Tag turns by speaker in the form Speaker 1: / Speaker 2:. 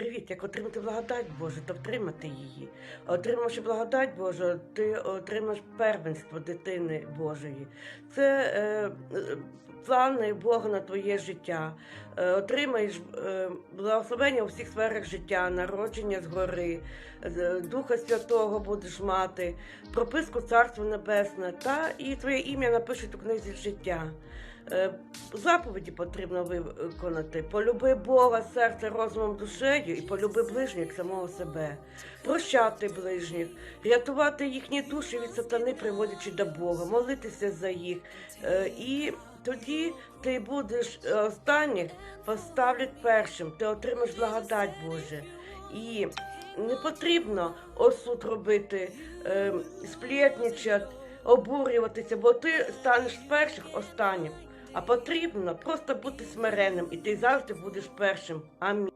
Speaker 1: Привіт, як отримати благодать Божу, то втримати її. Отримавши благодать Божу, ти отримаєш первенство дитини Божої. Це е, плани Бога на твоє життя. Е, отримаєш е, благословення у всіх сферах життя, народження згори, е, Духа Святого будеш мати, прописку Царства Небесне та і твоє ім'я напишуть у книзі життя. Е, Заповіді потрібно виконати. Полюби Бога серце, розумом, душею і полюби ближніх самого себе. Прощати ближніх, рятувати їхні душі від сатани, приводячи до Бога, молитися за їх. Е, І тоді ти будеш е, останніх поставлять першим. Ти отримаєш благодать Боже. І не потрібно осуд робити, е, обурюватися, бо ти станеш з перших останнім. А потрібно просто бути смиренним, і ти завжди будеш першим. Амінь.